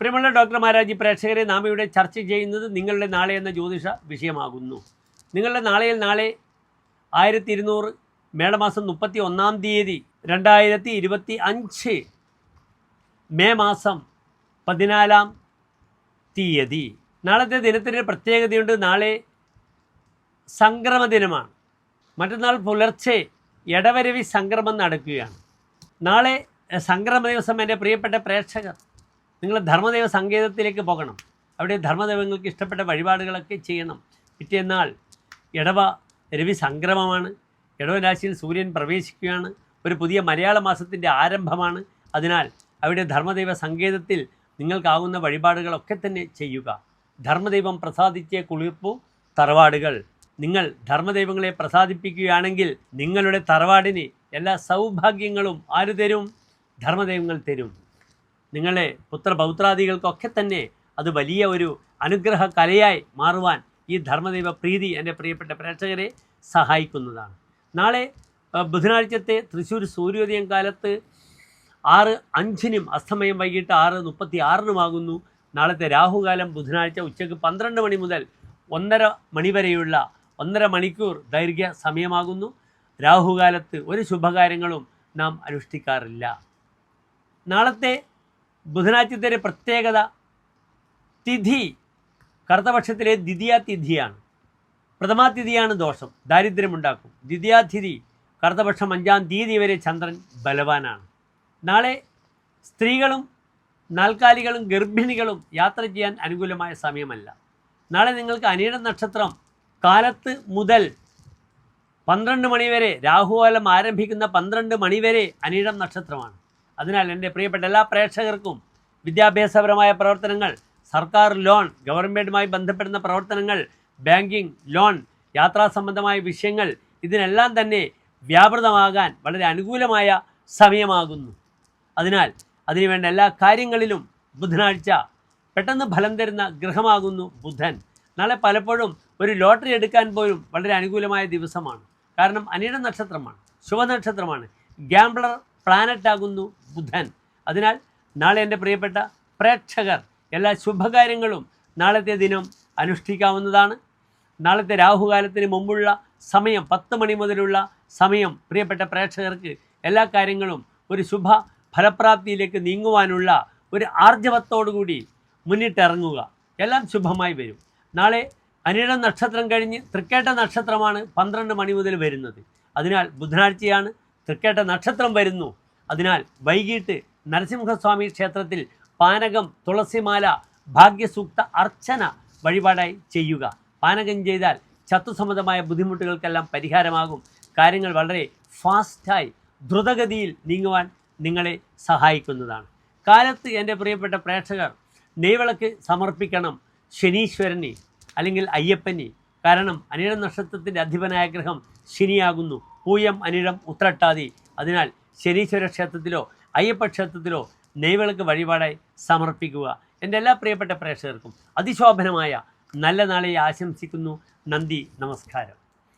പ്രിയമുള്ള ഡോക്ടർ മഹാരാജി പ്രേക്ഷകരെ നാം ഇവിടെ ചർച്ച ചെയ്യുന്നത് നിങ്ങളുടെ നാളെ എന്ന ജ്യോതിഷ വിഷയമാകുന്നു. നിങ്ങളുടെ നാളെയിൽ നാളെ ആയിരത്തി ഇരുന്നൂറ് മേടമാസം മുപ്പത്തി ഒന്നാം തീയതി രണ്ടായിരത്തി ഇരുപത്തി അഞ്ച് മെയ് മാസം പതിനാലാം തീയതി. നാളത്തെ ദിനത്തിന്റെ പ്രത്യേകതയുണ്ട് നാളെ സംക്രമ ദിനമാണ് മറ്റന്നാൾ പുലർച്ചെ ഇടവരവി സംക്രമം നടക്കുകയാണ്. നാളെ സംക്രമ ദിവസം എന്റെ പ്രിയപ്പെട്ട പ്രേക്ഷകർ നിങ്ങൾ ധർമ്മദേവ സങ്കേതത്തിലേക്ക് പോകണം. അവിടെ ധർമ്മദൈവങ്ങൾക്ക് ഇഷ്ടപ്പെട്ട വഴിപാടുകളൊക്കെ ചെയ്യണം. പിറ്റേന്നാൾ ഇടവ രവി സംക്രമമാണ്. ഇടവ രാശിയിൽ സൂര്യൻ പ്രവേശിക്കുകയാണ്. ഒരു പുതിയ മലയാള മാസത്തിന്റെ ആരംഭമാണ്. അതിനാൽ അവിടെ ധർമ്മദൈവ സങ്കേതത്തിൽ നിങ്ങൾക്കാവുന്ന വഴിപാടുകളൊക്കെ തന്നെ ചെയ്യുക. ധർമ്മദൈവം പ്രസാദിച്ച കുളിർപ്പു തറവാടുകൾ. നിങ്ങൾ ധർമ്മദൈവങ്ങളെ പ്രസാദിപ്പിക്കുകയാണെങ്കിൽ നിങ്ങളുടെ തറവാടിന് എല്ലാ സൗഭാഗ്യങ്ങളും ആര് തരും? ധർമ്മദൈവങ്ങൾ തരും. നിങ്ങളെ പുത്രപൗത്രാദികൾക്കൊക്കെ തന്നെ അത് വലിയ ഒരു അനുഗ്രഹ കലയായി മാറുവാൻ ഈ ധർമ്മദൈവ പ്രീതി എന്റെ പ്രിയപ്പെട്ട പ്രേക്ഷകരെ സഹായിക്കുന്നതാണ്. നാളെ ബുധനാഴ്ചത്തെ തൃശ്ശൂർ സൂര്യോദയം കാലത്ത് ആറ് അഞ്ചിനും അസ്തമയം വൈകിട്ട് ആറ് മുപ്പത്തി ആറിനുമാകുന്നു നാളത്തെ രാഹുകാലം ബുധനാഴ്ച ഉച്ചയ്ക്ക് പന്ത്രണ്ട് മണി മുതൽ ഒന്നര മണി വരെയുള്ള ഒന്നര മണിക്കൂർ ദൈർഘ്യ സമയമാകുന്നു. രാഹുകാലത്ത് ഒരു ശുഭകാര്യങ്ങളും നാം അനുഷ്ഠിക്കാറില്ല. നാളത്തെ ബുധനാഴ്ചത്തെ ഒരു പ്രത്യേകത തിഥി കറുത്തപക്ഷത്തിലെ ദ്വിതീയ തിഥിയാണ് പ്രഥമാതിഥിയാണ് ദോഷം ദാരിദ്ര്യമുണ്ടാക്കും. ദ്വിതീയാതിഥി കറുത്തപക്ഷം അഞ്ചാം തീയതി വരെ ചന്ദ്രൻ ബലവാനാണ്. നാളെ സ്ത്രീകളും നാൽക്കാലികളും ഗർഭിണികളും യാത്ര ചെയ്യാൻ അനുകൂലമായ സമയമല്ല. നാളെ നിങ്ങൾക്ക് അനിഴ നക്ഷത്രം കാലത്ത് മുതൽ പന്ത്രണ്ട് മണിവരെ രാഹുകാലം ആരംഭിക്കുന്ന പന്ത്രണ്ട് മണിവരെ അനിഴം നക്ഷത്രമാണ്. അതിനാൽ എന്റെ പ്രിയപ്പെട്ട എല്ലാ പ്രേക്ഷകർക്കും വിദ്യാഭ്യാസപരമായ പ്രവർത്തനങ്ങൾ സർക്കാർ ലോൺ ഗവൺമെന്റുമായി ബന്ധപ്പെടുന്ന പ്രവർത്തനങ്ങൾ ബാങ്കിങ് ലോൺ യാത്രാ സംബന്ധമായ വിഷയങ്ങൾ ഇതിനെല്ലാം തന്നെ വ്യാപൃതമാകാൻ വളരെ അനുകൂലമായ സമയമാകുന്നു. അതിനാൽ അതിനുവേണ്ട എല്ലാ കാര്യങ്ങളിലും ബുധനാഴ്ച പെട്ടെന്ന് ഫലം തരുന്ന ഗ്രഹമാകുന്നു ബുധൻ. നാളെ പലപ്പോഴും ഒരു ലോട്ടറി എടുക്കാൻ പോലും വളരെ അനുകൂലമായ ദിവസമാണ്. കാരണം അനിയുടെ നക്ഷത്രമാണ് ശുഭനക്ഷത്രമാണ്. ഗ്യാംബ്ലർ പ്ലാനറ്റ് ആകുന്നു ബുധൻ. അതിനാൽ നാളെ എന്റെ പ്രിയപ്പെട്ട പ്രേക്ഷകർ എല്ലാ ശുഭകാര്യങ്ങളും നാളത്തെ ദിനം അനുഷ്ഠിക്കാവുന്നതാണ്. നാളത്തെ രാഹുകാലത്തിന് മുമ്പുള്ള സമയം പത്ത് മണി മുതലുള്ള സമയം പ്രിയപ്പെട്ട പ്രേക്ഷകർക്ക് എല്ലാ കാര്യങ്ങളും ഒരു ശുഭ ഫലപ്രാപ്തിയിലേക്ക് നീങ്ങുവാനുള്ള ഒരു ആർജവത്തോടുകൂടി മുന്നിട്ടിറങ്ങുക. എല്ലാം ശുഭമായി വരും. നാളെ അനിഴ നക്ഷത്രം കഴിഞ്ഞ് തൃക്കേട്ട നക്ഷത്രമാണ് പന്ത്രണ്ട് മണി മുതൽ വരുന്നത്. അതിനാൽ ബുധനാഴ്ചയാണ് തൃക്കേട്ട നക്ഷത്രം വരുന്നു. അതിനാൽ വൈകിട്ട് നരസിംഹസ്വാമി ക്ഷേത്രത്തിൽ പാനകം തുളസിമാല ഭാഗ്യസൂക്ത അർച്ചന വഴിപാടായി ചെയ്യുക. പാനകം ചെയ്താൽ ചത്തുസമ്മതമായ ബുദ്ധിമുട്ടുകൾക്കെല്ലാം പരിഹാരമാകും. കാര്യങ്ങൾ വളരെ ഫാസ്റ്റായി ദ്രുതഗതിയിൽ നീങ്ങുവാൻ നിങ്ങളെ സഹായിക്കുന്നതാണ്. കാലത്ത് എന്റെ പ്രിയപ്പെട്ട പ്രേക്ഷകർ നെയ്വിളക്ക് സമർപ്പിക്കണം ശനീശ്വരനെ അല്ലെങ്കിൽ അയ്യപ്പനെ. കാരണം അനിഴം നക്ഷത്രത്തിന്റെ അധിപനായ ഗ്രഹം ശനിയാകുന്നു. പൂയം അനിഴം ഉത്രട്ടാതി. അതിനാൽ ശനീശ്വര ക്ഷേത്രത്തിലോ അയ്യപ്പ ക്ഷേത്രത്തിലോ നെയ്വിളക്ക് വഴിപാടായി സമർപ്പിക്കുക. എന്റെ എല്ലാ പ്രിയപ്പെട്ട പ്രേക്ഷകർക്കും അതിശോഭനമായ നല്ല നാളെ ആശംസിക്കുന്നു. നന്ദി നമസ്കാരം.